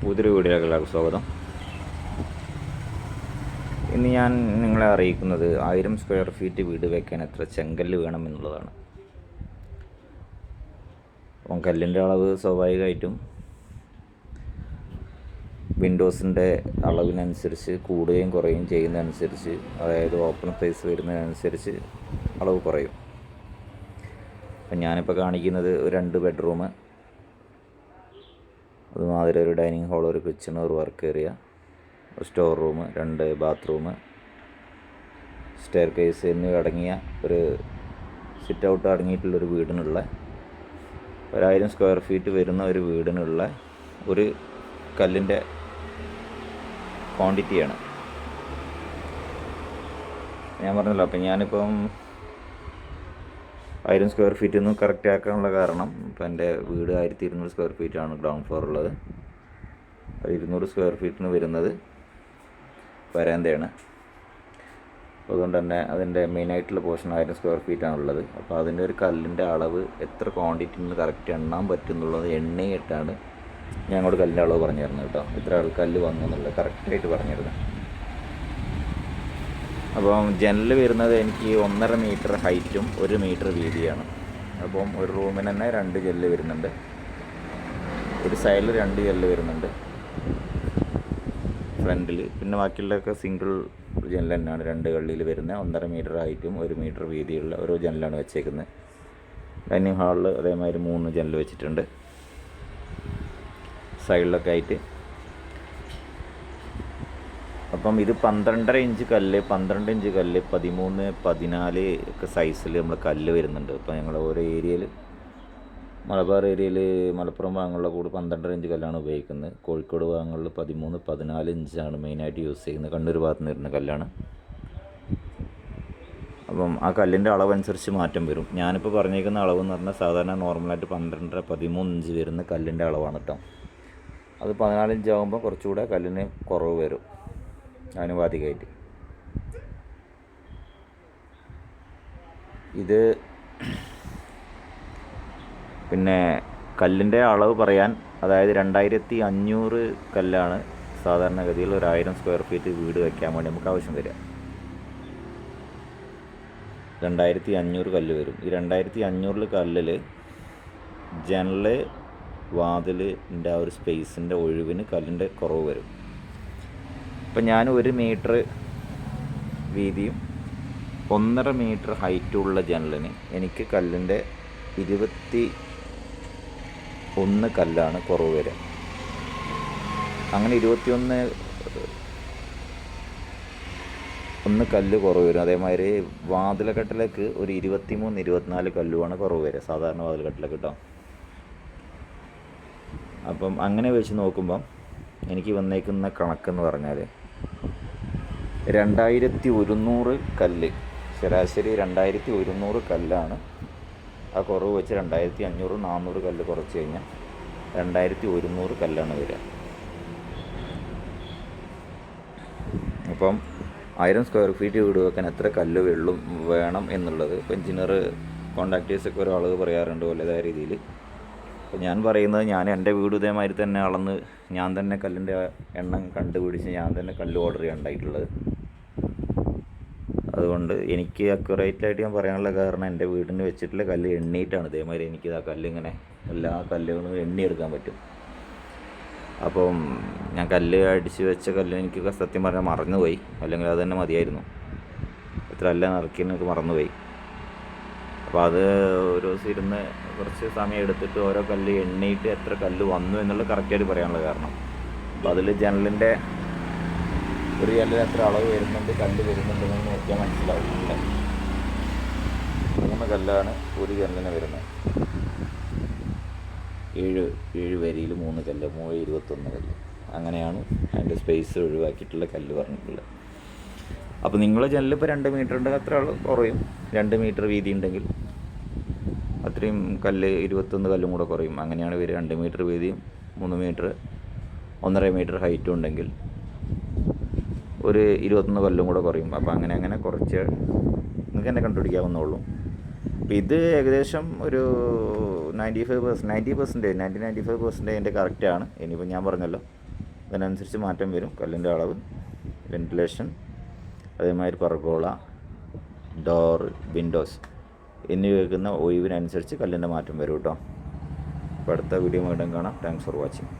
പുതിയൊരു വീഡിയോയിലേക്ക് സ്വാഗതം. ഇന്ന് ഞാൻ നിങ്ങളെ അറിയിക്കുന്നത് ആയിരം സ്ക്വയർ ഫീറ്റ് വീട് വയ്ക്കാൻ എത്ര ചെങ്കല്ല് വേണം എന്നുള്ളതാണ്. അപ്പം കല്ലിന്റെ അളവ് സ്വാഭാവികമായിട്ടും വിൻഡോസിന്റെ അളവിനനുസരിച്ച് കൂടുകയും കുറയുകയും ചെയ്യുന്നതനുസരിച്ച് അതായത് ഓപ്പൺ സ്പേസ് വരുന്നതിനനുസരിച്ച് അളവ് കുറയും. അപ്പം ഞാനിപ്പോൾ കാണിക്കുന്നത് രണ്ട് ബെഡ്റൂം അതുമാതിരി ഒരു ഡൈനിങ് ഹാൾ ഒരു കിച്ചൺ ഒരു വർക്ക് ഏരിയ സ്റ്റോർ റൂം രണ്ട് ബാത്റൂം സ്റ്റെയർ കേസ് എന്നിവ അടങ്ങിയ ഒരു സിറ്റ് ഔട്ട് അടങ്ങിയിട്ടുള്ളൊരു വീടിനുള്ള ഒരായിരം സ്ക്വയർ ഫീറ്റ് വരുന്ന ഒരു വീടിനുള്ള ഒരു കല്ലിന്റെ ക്വാണ്ടിറ്റിയാണ്. ഞാൻ പറഞ്ഞല്ലോ അപ്പം ഞാനിപ്പം ആയിരം സ്ക്വയർ ഫീറ്റ് ഒന്ന് കറക്റ്റ് ആക്കാനുള്ള കാരണം ഇപ്പം എന്റെ വീട് ആയിരത്തി ഇരുന്നൂറ് സ്ക്വയർ ആണ് ഗ്രൗണ്ട് ഫ്ലോർ ഉള്ളത്. ഇരുന്നൂറ് സ്ക്വയർ ഫീറ്റിന് വരുന്നത് വരാന്തയാണ്. അതുകൊണ്ട് തന്നെ അതിന്റെ മെയിനായിട്ടുള്ള പോർഷൻ ആയിരം സ്ക്വയർ ഫീറ്റാണ് ഉള്ളത്. അപ്പോൾ അതിന്റെ ഒരു കല്ലിന്റെ അളവ് എത്ര ക്വാണ്ടിറ്റി നിന്ന് കറക്റ്റ് എണ്ണാൻ പറ്റുന്നുള്ളത് എണ്ണയിട്ടാണ് ഞങ്ങളോട് കല്ലിന്റെ അളവ് പറഞ്ഞു തരുന്നത് കേട്ടോ. ഇത്ര കല്ല് വന്നു എന്നുള്ളത് കറക്റ്റായിട്ട് പറഞ്ഞു തരുന്നത് അപ്പം ജനൽ വരുന്നത് എനിക്ക് ഒന്നര മീറ്റർ ഹൈറ്റും ഒരു മീറ്റർ വീതിയാണ്. അപ്പം ഒരു റൂമിന് തന്നെ രണ്ട് ജെല്ല് വരുന്നുണ്ട്. ഒരു സൈഡിൽ രണ്ട് ജെല്ല് വരുന്നുണ്ട്. ഫ്രണ്ടിൽ പിന്നെ ബാക്കിയുള്ളതൊക്കെ സിംഗിൾ ജനൽ തന്നെയാണ്. രണ്ട് കള്ളിയിൽ വരുന്ന ഒന്നര മീറ്റർ ഹൈറ്റും ഒരു മീറ്റർ വീതിയുള്ള ഒരു ജനലാണ് വെച്ചേക്കുന്നത്. ഡൈനിങ് ഹാളിൽ അതേമാതിരി മൂന്ന് ജനൽ വെച്ചിട്ടുണ്ട്. സൈഡിലൊക്കെ ആയിട്ട് അപ്പം ഇത് പന്ത്രണ്ടര ഇഞ്ച് കല്ല് പന്ത്രണ്ട് ഇഞ്ച് കല്ല് പതിമൂന്ന് പതിനാല് ഒക്കെ സൈസിൽ നമ്മൾ കല്ല് വരുന്നുണ്ട്. അപ്പോൾ ഞങ്ങൾ ഓരോ ഏരിയയിൽ മലബാർ ഏരിയയിൽ മലപ്പുറം ഭാഗങ്ങളിലെ കൂടെ പന്ത്രണ്ടര ഇഞ്ച് കല്ലാണ് ഉപയോഗിക്കുന്നത്. കോഴിക്കോട് ഭാഗങ്ങളിൽ പതിമൂന്ന് പതിനാല് ഇഞ്ചാണ് മെയിനായിട്ട് യൂസ് ചെയ്യുന്നത്. കണ്ണൂർ ഭാഗത്ത് നിന്ന് വരുന്ന കല്ലാണ്. അപ്പം ആ കല്ലിന്റെ അളവനുസരിച്ച് മാറ്റം വരും. ഞാനിപ്പോൾ പറഞ്ഞേക്കുന്ന അളവ് എന്ന് പറഞ്ഞാൽ സാധാരണ നോർമലായിട്ട് പന്ത്രണ്ടര പതിമൂന്ന് ഇഞ്ച് വരുന്ന കല്ലിന്റെ അളവാണ് കേട്ടോ അത് പതിനാല് ഇഞ്ച് ആകുമ്പോൾ കുറച്ചുകൂടെ കല്ലിന് കുറവ് വരും. ആനുപാതികമായിട്ട്. ഇത് പിന്നെ കല്ലിന്റെ അളവ് പറയാൻ അതായത് രണ്ടായിരത്തി അഞ്ഞൂറ് കല്ലാണ് സാധാരണഗതിയിൽ ഒരായിരം സ്ക്വയർ ഫീറ്റ് വീട് വയ്ക്കാൻ വേണ്ടി നമുക്ക് ആവശ്യം വരിക. രണ്ടായിരത്തി അഞ്ഞൂറ് കല്ല് വരും. ഈ രണ്ടായിരത്തി അഞ്ഞൂറിൽ കല്ലിൽ ജനൽ വാതിലിന്റെ ആ ഒരു സ്പേസിന്റെ ഒഴിവിന് കല്ലിന്റെ കുറവ് വരും. ഇപ്പം ഞാൻ ഒരു മീറ്റർ വീതിയും ഒന്നര മീറ്റർ ഹൈറ്റുള്ള ജനലിന് എനിക്ക് കല്ലിന്റെ ഇരുപത്തി ഒന്ന് കല്ലാണ് കുറവ് വരിക. അങ്ങനെ ഇരുപത്തിയൊന്ന് ഒന്ന് കല്ല് കുറവ് വരും. അതേമാതിരി വാതിലക്കെട്ടിലേക്ക് ഒരു ഇരുപത്തിമൂന്ന് ഇരുപത്തിനാല് കല്ലുമാണ് കുറവ് വരിക. സാധാരണ വാതിലക്കെട്ടിലേക്ക് കേട്ടോ അപ്പം അങ്ങനെ വെച്ച് നോക്കുമ്പം എനിക്ക് വന്നേക്കുന്ന കണക്കെന്ന് പറഞ്ഞാൽ രണ്ടായിരത്തി ഒരുന്നൂറ് കല്ല്. ശരാശരി രണ്ടായിരത്തി ഒരുന്നൂറ് കല്ലാണ്. ആ കുറവ് വെച്ച് രണ്ടായിരത്തി അഞ്ഞൂറ് നാനൂറ് കല്ല് കുറച്ച് കഴിഞ്ഞാൽ രണ്ടായിരത്തി ഒരുന്നൂറ് കല്ലാണ് വരിക. അപ്പം ആയിരം സ്ക്വയർ ഫീറ്റ് വീട് വെക്കാൻ എത്ര കല്ല് വെള്ളം വേണം എന്നുള്ളത് ഇപ്പോൾ എഞ്ചിനീയർ കോൺട്രാക്ടേഴ്സൊക്കെ ഒരു അളവ് പറയാറുണ്ട് വലുതായ രീതിയിൽ അപ്പോൾ ഞാൻ പറയുന്നത് ഞാൻ എന്റെ വീട് ഇതേമാതിരി തന്നെ അളന്ന് ഞാൻ തന്നെ കല്ലിന്റെ എണ്ണം കണ്ടുപിടിച്ച് ഞാൻ തന്നെ കല്ല് ഓർഡർ ചെയ്യാനുണ്ടായിട്ടുള്ളത് അതുകൊണ്ട് എനിക്ക് അക്യുറേറ്റ് ആയിട്ട് ഞാൻ പറയാനുള്ള കാരണം എന്റെ വീടിന് വെച്ചിട്ടുള്ള കല്ല് എണ്ണിയിട്ടാണ് ഇതേമാതിരി എനിക്ക് ആ കല്ലിങ്ങനെ എല്ലാ കല്ലുകളും എണ്ണിയെടുക്കാൻ പറ്റും. അപ്പം ഞാൻ കല്ല് അടിച്ച് വെച്ച കല്ല് എനിക്ക് സത്യം പറഞ്ഞാൽ മറന്നുപോയി. അല്ലെങ്കിൽ അത് തന്നെ മതിയായിരുന്നു. എത്ര അല്ല എനിക്ക് മറന്നുപോയി. അപ്പോൾ അത് ഒരു ദിവസം ഇരുന്ന് കുറച്ച് സമയം എടുത്തിട്ട് ഓരോ കല്ല് എണ്ണിയിട്ട് എത്ര കല്ല് വന്നു എന്നുള്ളത് കറക്റ്റായിട്ട് പറയാനുള്ള കാരണം. അപ്പോൾ അതിൽ ജനലിന്റെ ഒരു കല്ലിന് എത്ര അളവ് വരുന്നുണ്ട് കല്ല് വരുന്നുണ്ടെന്ന് നോക്കിയാൽ മനസ്സിലാവുന്നുണ്ട്. മൂന്ന് കല്ലാണ് ഒരു ജനലിന് വരുന്നത്. ഏഴ് ഏഴ് വരിയിൽ മൂന്ന് കല്ല് മൂന്ന് ഇരുപത്തൊന്ന് കല്ല്. അങ്ങനെയാണ് അതിന്റെ സ്പേസ് ഒഴിവാക്കിയിട്ടുള്ള കല്ല് പറഞ്ഞിട്ടുള്ളത്. അപ്പോൾ നിങ്ങളെ ജനലിപ്പോൾ രണ്ട് മീറ്റർ ഉണ്ടെങ്കിൽ അത്ര കുറയും. രണ്ട് മീറ്റർ വീതി ഉണ്ടെങ്കിൽ അത്രയും കല്ല് ഇരുപത്തൊന്ന് കല്ലും കൂടെ കുറയും. അങ്ങനെയാണ് ഇവർ രണ്ട് മീറ്റർ വീതിയും മൂന്ന് മീറ്റർ ഒന്നര മീറ്റർ ഹൈറ്റും ഉണ്ടെങ്കിൽ ഒരു ഇരുപത്തൊന്ന് കല്ലും കൂടെ കുറയും. അപ്പോൾ അങ്ങനെ അങ്ങനെ കുറച്ച് നിങ്ങൾക്ക് തന്നെ കണ്ടുപിടിക്കാവുന്നുള്ളൂ അപ്പോൾ ഇത് ഏകദേശം ഒരു ninety five percent ninety percentage ninety ninety five percentage എന്റെ കറക്റ്റാണ് ഇനിയിപ്പോൾ ഞാൻ പറഞ്ഞല്ലോ. അതിനനുസരിച്ച് മാറ്റം വരും. കല്ലിന്റെ അളവ് വെന്റിലേഷൻ അതേമാതിരി പറഗോള ഡോർ വിൻഡോസ് എന്നിവ വെക്കുന്ന ഒഴിവിനനുസരിച്ച് കല്ലിന്റെ മാറ്റം വരും കേട്ടോ. അപ്പോൾ അടുത്ത വീഡിയോ വീണ്ടും കാണാം. Thanks for watching